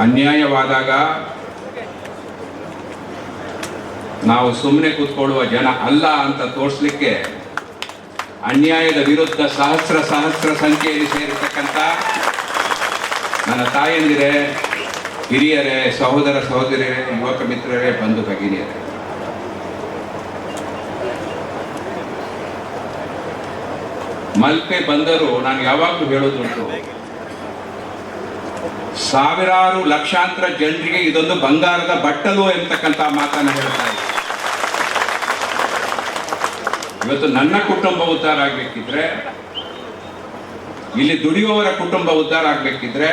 ಅನ್ಯಾಯವಾದಾಗ ನಾವು ಸುಮ್ಮನೆ ಕೂತ್ಕೊಳ್ಳುವ ಜನ ಅಲ್ಲ ಅಂತ ತೋರಿಸ್ಲಿಕ್ಕೆ ಅನ್ಯಾಯದ ವಿರುದ್ಧ ಸಹಸ್ರ ಸಹಸ್ರ ಸಂಖ್ಯೆಯಲ್ಲಿ ಸೇರಿರ್ತಕ್ಕಂಥ ನನ್ನ ತಾಯಂದಿರೇ, ಹಿರಿಯರೇ, ಸಹೋದರ ಸಹೋದರಿಯರೇ, ಯುವಕ ಮಿತ್ರರೇ, ಬಂಧು ಭಗಿನಿಯರೇ. ಮಲ್ಪೆ ಬಂದರು, ನಾನು ಯಾವಾಗಲೂ ಹೇಳೋದುಂಟು. ಸಾವಿರಾರು ಲಕ್ಷಾಂತರ ಜನರಿಗೆ ಇದೊಂದು ಬಂಗಾರದ ಬಟ್ಟಲು ಎಂಬತಕ್ಕಂಥ ಮಾತನ್ನು ಹೇಳ್ತಾ ಇವತ್ತು ನನ್ನ ಕುಟುಂಬ ಉದ್ಧಾರ ಆಗ್ಬೇಕಿದ್ರೆ, ಇಲ್ಲಿ ದುಡಿಯುವವರ ಕುಟುಂಬ ಉದ್ಧಾರ ಆಗ್ಬೇಕಿದ್ರೆ,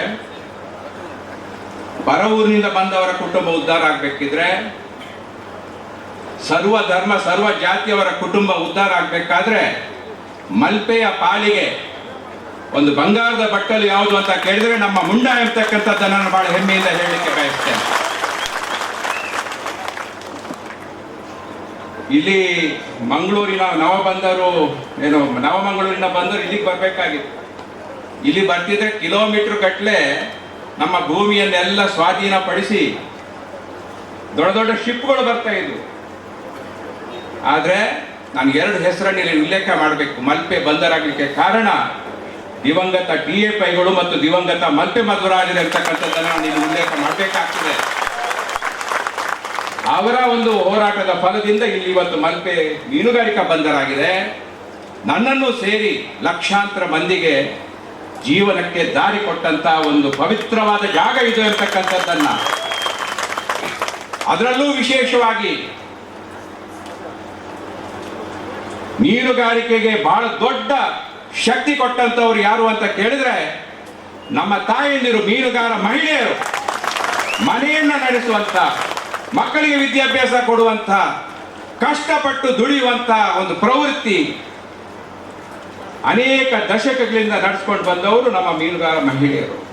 ಪರ ಊರಿನಿಂದ ಬಂದವರ ಕುಟುಂಬ ಉದ್ಧಾರ ಆಗ್ಬೇಕಿದ್ರೆ, ಸರ್ವ ಧರ್ಮ, ಸರ್ವ ಜಾತಿಯವರ ಕುಟುಂಬ ಉದ್ಧಾರ ಆಗ್ಬೇಕಾದ್ರೆ ಮಲ್ಪೆಯ ಪಾಲಿಗೆ ಒಂದು ಬಂಗಾರದ ಬಟ್ಟಲು ಯಾವುದು ಅಂತ ಕೇಳಿದ್ರೆ ನಮ್ಮ ಮುಂಡ ಇರ್ತಕ್ಕಂಥದ್ದನ್ನು ನಾನು ಬಹಳ ಹೆಮ್ಮೆಯಿಂದ ಹೇಳಲಿಕ್ಕೆ ಬಯಸ್ತೇನೆ. ಇಲ್ಲಿ ಮಂಗಳೂರಿನ ನವ ಬಂದರು ಏನು, ನವಮಂಗಳೂರಿನ ಬಂದರು ಇಲ್ಲಿಗೆ ಬರಬೇಕಾಗಿತ್ತು. ಇಲ್ಲಿ ಬರ್ತಿದ್ರೆ ಕಿಲೋಮೀಟರ್ ಗಟ್ಟಲೆ ನಮ್ಮ ಭೂಮಿಯನ್ನೆಲ್ಲ ಸ್ವಾಧೀನಪಡಿಸಿ ದೊಡ್ಡ ದೊಡ್ಡ ಶಿಪ್ಗಳು ಬರ್ತಾ ಇದ್ವು. ಆದರೆ ನಾನು ಎರಡು ಹೆಸರನ್ನು ಇಲ್ಲಿ ಉಲ್ಲೇಖ ಮಾಡಬೇಕು. ಮಲ್ಪೆ ಬಂದರಾಗಲಿಕ್ಕೆ ಕಾರಣ ದಿವಂಗತ ಡಿ ಎ ಪೈಗಳು ಮತ್ತು ದಿವಂಗತ ಮಲ್ಪೆ ಮಧುರಾಜರು ಇರ್ತಕ್ಕಂಥದ್ದನ್ನು ನಾನು ಉಲ್ಲೇಖ ಮಾಡಬೇಕಾಗ್ತದೆ. ಅವರ ಒಂದು ಹೋರಾಟದ ಫಲದಿಂದ ಇಲ್ಲಿ ಇವತ್ತು ಮಲ್ಪೆ ಮೀನುಗಾರಿಕಾ ಬಂದರಾಗಿದೆ. ನನ್ನನ್ನು ಸೇರಿ ಲಕ್ಷಾಂತರ ಮಂದಿಗೆ ಜೀವನಕ್ಕೆ ದಾರಿ ಕೊಟ್ಟಂತ ಒಂದು ಪವಿತ್ರವಾದ ಜಾಗ ಇದು ಅಂತಕ್ಕಂಥದ್ದನ್ನ. ಅದರಲ್ಲೂ ವಿಶೇಷವಾಗಿ ಮೀನುಗಾರಿಕೆಗೆ ಬಹಳ ದೊಡ್ಡ ಶಕ್ತಿ ಕೊಟ್ಟಂಥವ್ರು ಯಾರು ಅಂತ ಕೇಳಿದ್ರೆ ನಮ್ಮ ತಾಯಂದಿರು ಮೀನುಗಾರ ಮಹಿಳೆಯರು, ಮನೆಯನ್ನ ನಡೆಸುವಂತ, ಮಕ್ಕಳಿಗೆ ವಿದ್ಯಾಭ್ಯಾಸ ಕೊಡುವಂತ, ಕಷ್ಟಪಟ್ಟು ದುಡಿಯುವಂತ ಒಂದು ಪ್ರವೃತ್ತಿ ಅನೇಕ ದಶಕಗಳಿಂದ ನಡೆಸ್ಕೊಂಡು ಬಂದವರು ನಮ್ಮ ಮೀನುಗಾರ ಮಹಿಳೆಯರು.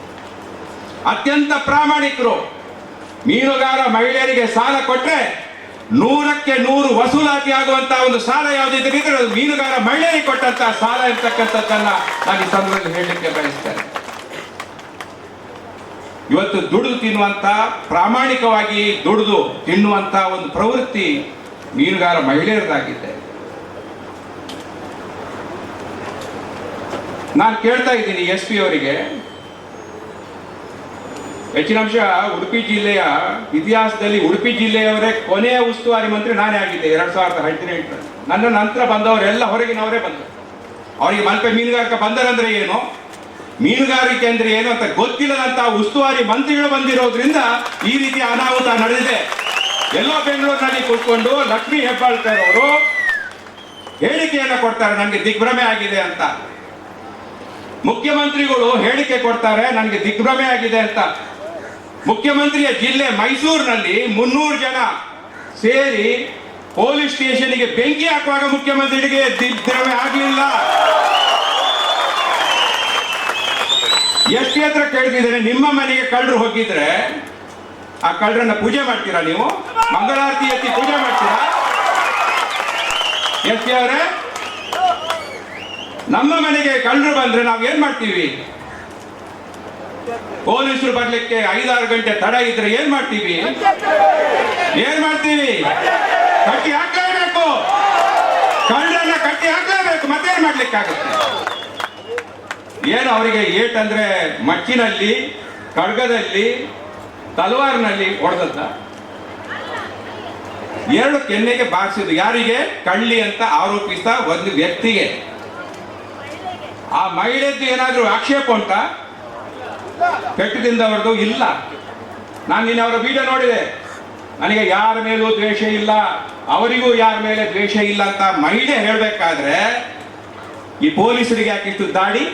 ಅತ್ಯಂತ ಪ್ರಾಮಾಣಿಕರು. ಮೀನುಗಾರ ಮಹಿಳೆಯರಿಗೆ ಸಾಲ ಕೊಟ್ರೆ ನೂರಕ್ಕೆ ನೂರು ವಸೂಲಾತಿ ಆಗುವಂತಹ ಒಂದು ಸಾಲ ಯಾವುದಿದ್ರೆ ಮೀನುಗಾರ ಮಹಿಳೆಯರಿಗೆ ಕೊಟ್ಟಂತಹ ಸಾಲ ಇರ್ತಕ್ಕಂಥದ್ದನ್ನ ನಾನು ಈ ಸಂದರ್ಭದಲ್ಲಿ ಹೇಳಲಿಕ್ಕೆ ಬಯಸ್ತೇನೆ. ಇವತ್ತು ದುಡಿದು ತಿನ್ನುವಂತ, ಪ್ರಾಮಾಣಿಕವಾಗಿ ದುಡಿದು ತಿನ್ನುವಂತ ಒಂದು ಪ್ರವೃತ್ತಿ ಮೀನುಗಾರ ಮಹಿಳೆಯರದಾಗಿದೆ. ನಾನು ಕೇಳ್ತಾ ಇದ್ದೀನಿ ಎಸ್ ಪಿ ಅವರಿಗೆ. ಹೆಚ್ಚಿನ ಅಂಶ ಉಡುಪಿ ಜಿಲ್ಲೆಯ ಇತಿಹಾಸದಲ್ಲಿ ಉಡುಪಿ ಜಿಲ್ಲೆಯವರೇ ಕೊನೆಯ ಉಸ್ತುವಾರಿ ಮಂತ್ರಿ ನಾನೇ ಆಗಿದ್ದೆ ಎರಡು ಸಾವಿರದ ಹದಿನೆಂಟರಲ್ಲಿ. ನನ್ನ ನಂತರ ಬಂದವರೆಲ್ಲ ಹೊರಗಿನವರೇ ಬಂದರು. ಅವರಿಗೆ ಮಲ್ಪೆ ಮೀನುಗಾರಿಕೆ ಬಂದರಂದ್ರೆ ಏನು? ಮೀನುಗಾರಿಕೆ ಅಂದ್ರೆ ಏನು ಅಂತ ಗೊತ್ತಿಲ್ಲದಂತಹ ಉಸ್ತುವಾರಿ ಮಂತ್ರಿಗಳು ಬಂದಿರೋದ್ರಿಂದ ಈ ರೀತಿ ಅನಾಹುತ ನಡೆದಿದೆ. ಎಲ್ಲ ಬೆಂಗಳೂರಿನಲ್ಲಿ ಕೂತ್ಕೊಂಡು ಲಕ್ಷ್ಮಿ ಹೆಬ್ಬಾಳ್ಕರ್ ಅವರು ಹೇಳಿಕೆಯನ್ನು ಕೊಡ್ತಾರೆ, ನನಗೆ ದಿಗ್ಭ್ರಮೆ ಆಗಿದೆ ಅಂತ. ಮುಖ್ಯಮಂತ್ರಿಗಳು ಹೇಳಿಕೆ ಕೊಡ್ತಾರೆ, ನನಗೆ ದಿಗ್ಭ್ರಮೆ ಆಗಿದೆ ಅಂತ. ಮುಖ್ಯಮಂತ್ರಿಯ ಜಿಲ್ಲೆ ಮೈಸೂರಿನಲ್ಲಿ ಮುನ್ನೂರು ಜನ ಸೇರಿ ಪೊಲೀಸ್ ಸ್ಟೇಷನ್ಗೆ ಬೆಂಕಿ ಹಾಕುವಾಗ ಮುಖ್ಯಮಂತ್ರಿಗೆ ದಿಗ್ಭ್ರಮೆ ಆಗಲಿಲ್ಲ. ಪಿ ಹತ್ರ ಕೇಳ್ತಿದ್ದಾರೆ ನಿಮ್ಮ ಮನೆಗೆ ಕಳ್ಳರು ಹೋಗಿದ್ರೆ ಆ ಕಳ್ಳರನ್ನ ಪೂಜೆ ಮಾಡ್ತೀರಾ ನೀವು? ಮಂಗಳಾರತಿ ಎತ್ತಿ ಪೂಜೆ ಮಾಡ್ತೀರಾ? ಎಸ್ ಅವರೇ, ನಮ್ಮ ಮನೆಗೆ ಕಳ್ಳರು ಬಂದ್ರೆ ನಾವು ಏನ್ ಮಾಡ್ತೀವಿ? ಪೊಲೀಸರು ಬರ್ಲಿಕ್ಕೆ ಐದಾರು ಗಂಟೆ ತಡ ಇದ್ರೆ ಏನ್ ಮಾಡ್ತೀವಿ? ಏನ್ ಮಾಡ್ತೀವಿ? ಕಟ್ಟಿ ಹಾಕ್ಲೇಬೇಕು. ಕಳ್ಳನ್ನ ಕಟ್ಟಿ ಹಾಕ್ಲೇಬೇಕು. ಮತ್ತೇನ್ ಮಾಡ್ಲಿಕ್ಕಾಗುತ್ತೆ? ಏನು ಅವರಿಗೆ ಏಟ್ ಅಂದ್ರೆ ಮಚ್ಚಿನಲ್ಲಿ, ಖಡ್ಗದಲ್ಲಿ, ತಲವಾರ್ನಲ್ಲಿ ಹೊಡೆದದ್ದ ಎರಡು ಕೆನ್ನೆಗೆ ಬಾರಿಸಿದ್ದು ಯಾರಿಗೆ? ಕಳ್ಳಿ ಅಂತ ಆರೋಪಿಸ್ತಾ ಒಂದು ವ್ಯಕ್ತಿಗೆ. ಆ ಮಹಿಳೆದ್ದು ಏನಾದರೂ ಆಕ್ಷೇಪ ಉಂಟಾ? ಪೆಟ್ಟದಿಂದ ಇಲ್ಲ. ನಾನು ನಿನ್ನೆ ಅವರ ವಿಡಿಯೋ ನೋಡಿದೆ. ನನಗೆ ಯಾರ ಮೇಲೂ ದ್ವೇಷ ಇಲ್ಲ, ಅವರಿಗೂ ಯಾರ ಮೇಲೆ ದ್ವೇಷ ಇಲ್ಲ ಅಂತ ಮಹಿಳೆ ಹೇಳಬೇಕಾದ್ರೆ ಈ ಪೊಲೀಸರಿಗೆ ಯಾಕಿಷ್ಟು ದಾಡಿ.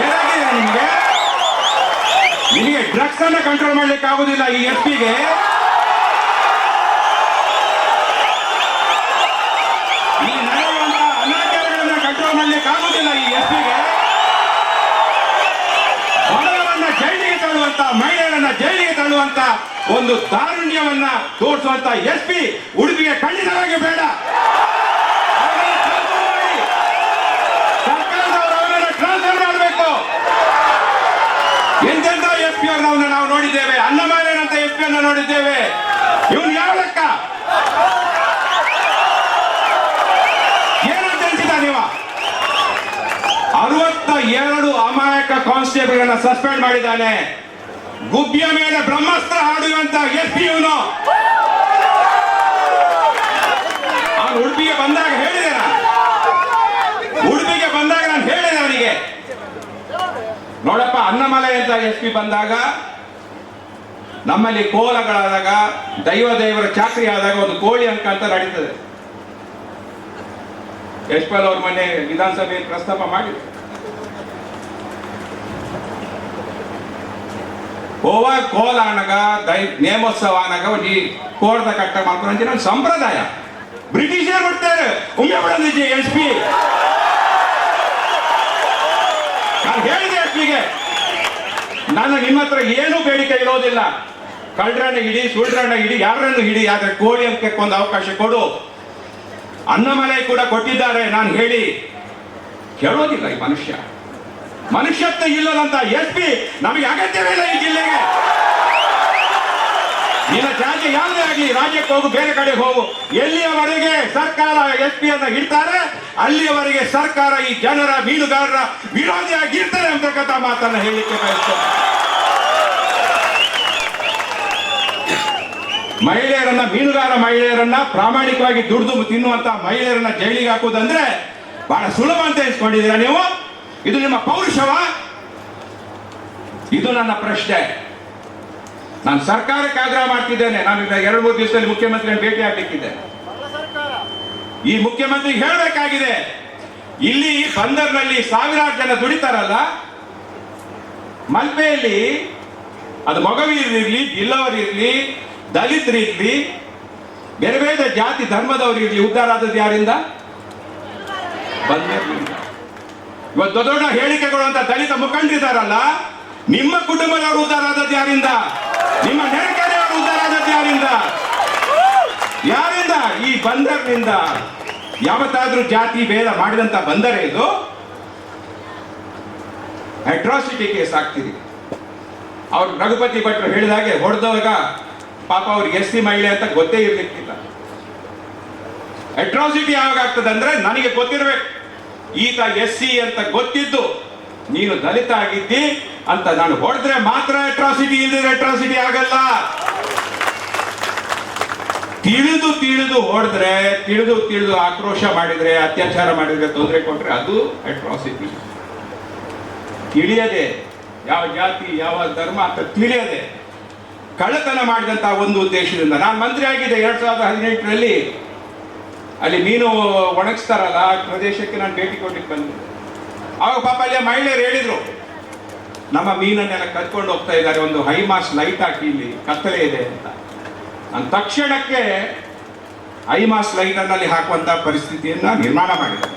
ಏನಾಗಿದೆ ನಿಮಗೆ? ನಿಮಗೆ ಡ್ರಗ್ಸ್ ಅನ್ನ ಕಂಟ್ರೋಲ್ ಮಾಡ್ಲಿಕ್ಕೆ ಆಗುದಿಲ್ಲ ಈ ಎಸ್ ಪಿಗೆ ಈ ನಡೆಯುವಂತಹ ಅನಾಚಾರಗಳನ್ನ ಕಂಟ್ರೋಲ್ ಮಾಡ್ಲಿಕ್ಕೆ ಆಗುದಿಲ್ಲ ಈ ಎಸ್ ಪಿಗೆ ಮಹಿಳೆಯರನ್ನ ಜೈಲಿಗೆ ತಳ್ಳುವಂತ ಒಂದು ದಾರುಣ್ಯವನ್ನ ತೋರಿಸುವಂತ ಎಸ್ ಪಿ ಉಡುಪಿಗೆ ಖಂಡಿತವಾಗಿ ಬೇಡ. ಟ್ರಾನ್ಸ್ಫರ್ transfer ಮಾಡಿ. ಸರ್ಕಾರದವರು ಅವರನ್ನ ಟ್ರಾನ್ಸ್ಫರ್ ಮಾಡಬೇಕು. ಎಂತ ವೆಂಕಟರಮಣವನ್ನ ನಾವು ನೋಡಿದ್ದೇವೆ? ಅನ್ನಮಾಯನಂತ ಎಸ್ ಪಿ ಅನ್ನ ನೋಡಿದ್ದೇವೆ. ಇವನು ಯಾವ ಲೆಕ್ಕ? ಏನಂತ ಹೇಳ್ತಿದ್ದ ಅರವತ್ತ ಎರಡು ಅಮಾಯಕ ಕಾನ್ಸ್ಟೇಬಲ್ ಸಸ್ಪೆಂಡ್ ಮಾಡಿದ್ದಾನೆ. ಗುಬ್ಬಿಯ ಮೇಲೆ ಬ್ರಹ್ಮಾಸ್ತ್ರ ಹಾಡುವಂತ ಎಸ್ ಪಿ ಇವನು. ಅವನು ಉಡುಪಿಗೆ ಬಂದಾಗ ಹೇಳಿದೆ ಉಡುಪಿಗೆ ಬಂದಾಗ ನಾನು ಹೇಳಿದೆ ಅವನಿಗೆ. ನೋಡಪ್ಪ, ಅನ್ನಮಲೆ ಅಂತ ಎಸ್ ಪಿ ಬಂದಾಗ, ನಮ್ಮಲ್ಲಿ ಕೋಲಗಳಾದಾಗ, ದೈವ ದೇವರ ಚಾಕ್ರಿ ಆದಾಗ ಒಂದು ಕೋಳಿ ಅಂಕ ಅಂತ ನಡೀತದೆ. ಯಶ್ಪಾಲ್ ಅವ್ರ ಮೊನ್ನೆ ವಿಧಾನಸಭೆಯಲ್ಲಿ ಪ್ರಸ್ತಾಪ ಮಾಡಿದ್ರು. ಓವ ಕೋಲಾನಗ, ದೈ ನೇಮೋತ್ಸವ ಅನಗ ಒಂದು ಕೋರ್ದ ಕಟ್ಟ ಮಾಡ್ಕೊಂಡು ಒಂದು ಸಂಪ್ರದಾಯ. ಬ್ರಿಟಿಷರು ಬಿಡ್ತಾರೆ ಒಮ್ಮೆ ಬಿಡೋದಿದೆ ಎಸ್ ಪಿ. ನಾನು ಹೇಳಿದೆ ಎಸ್ ಪಿಗೆ ನಾನು ನಿಮ್ಮ ಹತ್ರ ಏನೂ ಬೇಡಿಕೆ ಇರೋದಿಲ್ಲ. ಕಳ್ಳರನ್ನ ಹಿಡಿ, ಸುಳ್ರನ್ನ ಹಿಡಿ, ಯಾರನ್ನು ಹಿಡಿ, ಆದರೆ ಕೋಳಿ ಅಂತ ಒಂದು ಅವಕಾಶ ಕೊಡು. ಅನ್ನಮಲೆ ಕೂಡ ಕೊಟ್ಟಿದ್ದಾರೆ, ನಾನು ಹೇಳಿ. ಕೇಳೋದಿಲ್ಲ ಈ ಮನುಷ್ಯ. ಮನುಷ್ಯತ್ವ ಇಲ್ಲದಂತ ಎಸ್ ಪಿ ನಮಗೆ ಅಗತ್ಯವೇ ಇಲ್ಲ ಈ ಜಿಲ್ಲೆಗೆ. ನಿನ್ನ ತ್ಯಾಜ್ಯ ಯಾವುದೇ ಆಗಲಿ, ರಾಜ್ಯಕ್ಕೆ ಹೋಗು, ಬೇರೆ ಕಡೆ ಹೋಗು. ಎಲ್ಲಿಯವರೆಗೆ ಸರ್ಕಾರ ಎಸ್ ಪಿ ಅನ್ನ ಇಡ್ತಾರೆ, ಅಲ್ಲಿಯವರೆಗೆ ಸರ್ಕಾರ ಈ ಜನರ ಮೀನುಗಾರರ ವಿರೋಧಿಯಾಗಿರ್ತಾರೆ ಅಂತಕ್ಕಂಥ ಮಾತನ್ನ ಹೇಳಲಿಕ್ಕೆ ಬಯಸ್ತೇನೆ. ಮಹಿಳೆಯರನ್ನ, ಮೀನುಗಾರ ಮಹಿಳೆಯರನ್ನ ಪ್ರಾಮಾಣಿಕವಾಗಿ ದುಡಿದು ತಿನ್ನುವಂತ ಮಹಿಳೆಯರನ್ನ ಜೈಲಿಗೆ ಹಾಕುವುದಂದ್ರೆ ಬಹಳ ಸುಲಭ ಅಂತ ಎನ್ಸ್ಕೊಂಡಿದ್ದೀರಾ ನೀವು? ಇದು ನಿಮ್ಮ ಪೌರುಷವ? ಇದು ನನ್ನ ಪ್ರಶ್ನೆ. ನಾನು ಸರ್ಕಾರಕ್ಕೆ ಆಗ್ರಹ ಮಾಡ್ತಿದ್ದೇನೆ. ನಾನು ಎರಡು ಮೂರು ದಿವಸದಲ್ಲಿ ಮುಖ್ಯಮಂತ್ರಿಯನ್ನು ಭೇಟಿ ಆಗ್ಲಿಕ್ಕಿದೆ ಈ ಮುಖ್ಯಮಂತ್ರಿ ಹೇಳಬೇಕಾಗಿದೆ, ಇಲ್ಲಿ ಬಂದರ್ನಲ್ಲಿ ಸಾವಿರಾರು ಜನ ದುಡಿತಾರಲ್ಲ, ಮಲ್ಪೆಯಲ್ಲಿ ಅದು ಮಗವೀರಿರ್ಲಿ ಇಲ್ಲವರಿರ್ಲಿ ದಲಿತರಿರ್ಲಿ ಬೇರೆ ಬೇರೆ ಜಾತಿ ಧರ್ಮದವರು ಇರ್ಲಿ ಉದ್ಧಾರ ಆದದ್ದು ಯಾರಿಂದ? ಬಂದರ್ನಿಂದ. ದೊಡ್ಡ ದೊಡ್ಡ ಹೇಳಿಕೆಗಳು ಅಂತ ದಲಿತ ಮುಖಂಡಿದಾರಲ್ಲ ನಿಮ್ಮ ಕುಟುಂಬದವರು ಉದ್ದಾರ ಆದದ್ದು ಯಾರಿಂದ? ನಿಮ್ಮ ನೆರೆಕೆರೆಯವರು ಉದ್ದಾರ ಆದದ್ದು ಯಾರಿಂದ? ಯಾರಿಂದ? ಈ ಬಂದರ್ನಿಂದ. ಯಾವತ್ತಾದ್ರೂ ಜಾತಿ ಭೇದ ಮಾಡಿದಂತ ಬಂದರೆ ಇದು ಅಟ್ರಾಸಿಟಿ ಕೇಸ್ ಆಗ್ತಿದೆ. ಅವ್ರು ರಘುಪತಿ ಭಟ್ರು ಹೇಳಿದಾಗೆ ಹೊಡೆದವಾಗ ಪಾಪ ಅವ್ರಿಗೆ ಎಸ್ ಸಿ ಮಹಿಳೆ ಅಂತ ಗೊತ್ತೇ ಇರ್ಲಿಕ್ಕಿಲ್ಲ. ಅಟ್ರಾಸಿಟಿ ಯಾವಾಗ ಆಗ್ತದೆ ಅಂದ್ರೆ ನನಗೆ ಗೊತ್ತಿರ್ಬೇಕು. ಈತ ಎಸ್ ಸಿ ಅಂತ ಗೊತ್ತಿದ್ದು, ನೀನು ದಲಿತ ಆಗಿದ್ದಿ ಅಂತ ನಾನು ಹೊಡೆದ್ರೆ ಮಾತ್ರ ಅಟ್ರಾಸಿಟಿ ಇಲ್ಲದಿದ್ರೆ ಅಟ್ರಾಸಿಟಿ ಆಗಲ್ಲ. ತಿಳಿದು ತಿಳಿದು ಹೊಡೆದ್ರೆ, ತಿಳಿದು ತಿಳಿದು ಆಕ್ರೋಶ ಮಾಡಿದ್ರೆ, ಅತ್ಯಾಚಾರ ಮಾಡಿದ್ರೆ ತೊಂದರೆ ಕೊಟ್ರೆ ಅದು ಅಟ್ರಾಸಿಟಿ ತಿಳಿಯದೆ ಯಾವ ಜಾತಿ, ಯಾವ ಧರ್ಮ ಅಂತ ತಿಳಿಯದೆ ಕಳ್ಳತನ ಮಾಡಿದಂತ ಒಂದು ಉದ್ದೇಶದಿಂದ, ನಾನು ಮಂತ್ರಿ ಆಗಿದ್ದೆ ಎರಡ್ ಸಾವಿರದ ಹದಿನೆಂಟರಲ್ಲಿ. ಅಲ್ಲಿ ಮೀನು ಒಣಗಿಸ್ತಾರಲ್ಲ, ಆ ಪ್ರದೇಶಕ್ಕೆ ನಾನು ಭೇಟಿ ಕೊಡ್ಲಿಕ್ಕೆ ಬಂದೆ. ಆವಾಗ ಪಾಪ ಅಲ್ಲಿ ಮಹಿಳೆಯರು ಹೇಳಿದ್ರು, ನಮ್ಮ ಮೀನನ್ನೆಲ್ಲ ಕದ್ಕೊಂಡು ಹೋಗ್ತಾ ಇದ್ದಾರೆ, ಒಂದು ಹೈ ಮಾಸ್ ಲೈಟ್ ಹಾಕಿ ಇಲ್ಲಿ ಕತ್ತಲೆ ಇದೆ ಅಂತ. ನಾನು ತಕ್ಷಣಕ್ಕೆ ಹೈ ಲೈಟ್ ಅನ್ನು ಅಲ್ಲಿ ಹಾಕುವಂತ ಪರಿಸ್ಥಿತಿಯನ್ನ ನಿರ್ಮಾಣ ಮಾಡಿದೆ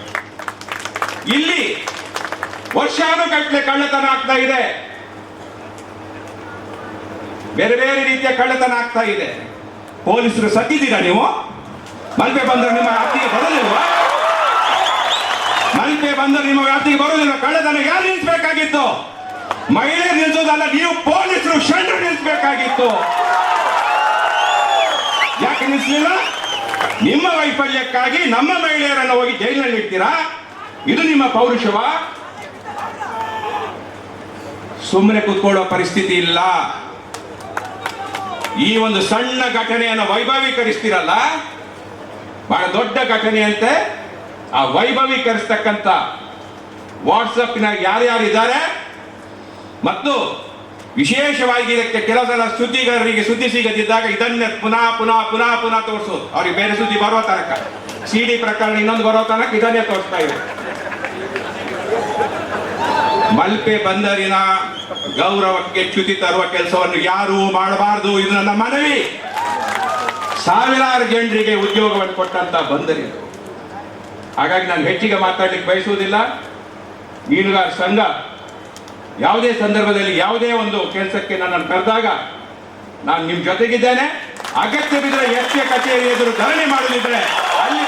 ಇಲ್ಲಿ ವರ್ಷಾನುಗಟ್ಟಲೆ ಕಳ್ಳತನ ಆಗ್ತಾ ಇದೆ. ಬೇರೆ ಬೇರೆ ರೀತಿಯ ಕಳ್ಳತನ ಆಗ್ತಾ ಇದೆ. ಪೊಲೀಸರು ಸತ್ತಿದ್ದೀರಾ ನೀವು? ಮಲ್ಪೆ ಬಂದರೆ ನಿಮ್ಮ ವ್ಯಾಪ್ತಿಗೆ ಬರೋದಿಲ್ವಾ? ಮಲ್ಪೆ ಬಂದರೆ ನಿಮ್ಮ ವ್ಯಾಪ್ತಿಗೆ ಬರೋದಿಲ್ಲ. ಕಳೆದನ ಯಾರು ನಿಲ್ಲಿಸಬೇಕಾಗಿತ್ತು? ಮಹಿಳೆ ನಿಲ್ಸೋದಲ್ಲ ನೀವು ಪೊಲೀಸರು ಶಂಡ್ರು ನಿಲ್ಲಿಸಬೇಕಾಗಿತ್ತು. ಯಾಕೆ ನಿಲ್ಲಿಸಲಿಲ್ಲ? ನಿಮ್ಮ ವೈಫಲ್ಯಕ್ಕಾಗಿ ನಮ್ಮ ಮಹಿಳೆಯರನ್ನು ಹೋಗಿ ಜೈಲಿನಲ್ಲಿ ಇಡ್ತೀರಾ? ಇದು ನಿಮ್ಮ ಪೌರುಷವ? ಸುಮ್ಮನೆ ಕೂತ್ಕೊಳ್ಳೋ ಪರಿಸ್ಥಿತಿ ಇಲ್ಲ. ಈ ಒಂದು ಸಣ್ಣ ಘಟನೆಯನ್ನು ವೈಭವೀಕರಿಸ್ತೀರಲ್ಲ? ಬಹಳ ದೊಡ್ಡ ಘಟನೆ ಅಂತೆ. ಆ ವೈಭವೀಕರಿಸ್ತಕ್ಕಂಥ ವಾಟ್ಸಪ್ನ ಯಾರ್ಯಾರು ಇದ್ದಾರೆ ಮತ್ತು ವಿಶೇಷವಾಗಿ ಇದಕ್ಕೆ ಕೆಲವು ಸಲ ಸುದ್ದಿಗಾರರಿಗೆ ಸುದ್ದಿ ಸಿಗದಿದ್ದಾಗ ಇದನ್ನೇ ಪುನಃ ಪುನಃ ಪುನಃ ಪುನಃ ತೋರಿಸೋದು. ಅವ್ರಿಗೆ ಬೇರೆ ಸುದ್ದಿ ಬರುವ ತನಕ. ಸಿ ಡಿ ಪ್ರಕರಣ ಇನ್ನೊಂದು ಬರೋ ತನಕ ಇದನ್ನೇ ತೋರಿಸ್ತಾ ಇದೆ ಮಲ್ಪೆ ಬಂದರಿನ ಗೌರವಕ್ಕೆ ಚ್ಯುತಿ ತರುವ ಕೆಲಸವನ್ನು ಯಾರೂ ಮಾಡಬಾರದು. ಇದು ನನ್ನ ಮನವಿ. ಸಾವಿರಾರು ಜನರಿಗೆ ಉದ್ಯೋಗವನ್ನು ಕೊಟ್ಟಂತ ಬಂದರಿ ಹಾಗಾಗಿ ನಾನು ಹೆಚ್ಚಿಗೆ ಮಾತಾಡ್ಲಿಕ್ಕೆ ಬಯಸುವುದಿಲ್ಲ. ಮೀನುಗಾರ ಸಂಘ ಯಾವುದೇ ಸಂದರ್ಭದಲ್ಲಿ ಯಾವುದೇ ಒಂದು ಕೆಲಸಕ್ಕೆ ನನ್ನನ್ನು ಕರೆದಾಗ ನಾನು ನಿಮ್ಮ ಜೊತೆಗಿದ್ದೇನೆ. ಅಗತ್ಯ ಬಿದ್ದರೆ ಎಸ್ ಕಚೇರಿ ಎದುರು ಧರಣಿ ಮಾಡಲಿದ್ರೆ ಅಲ್ಲಿ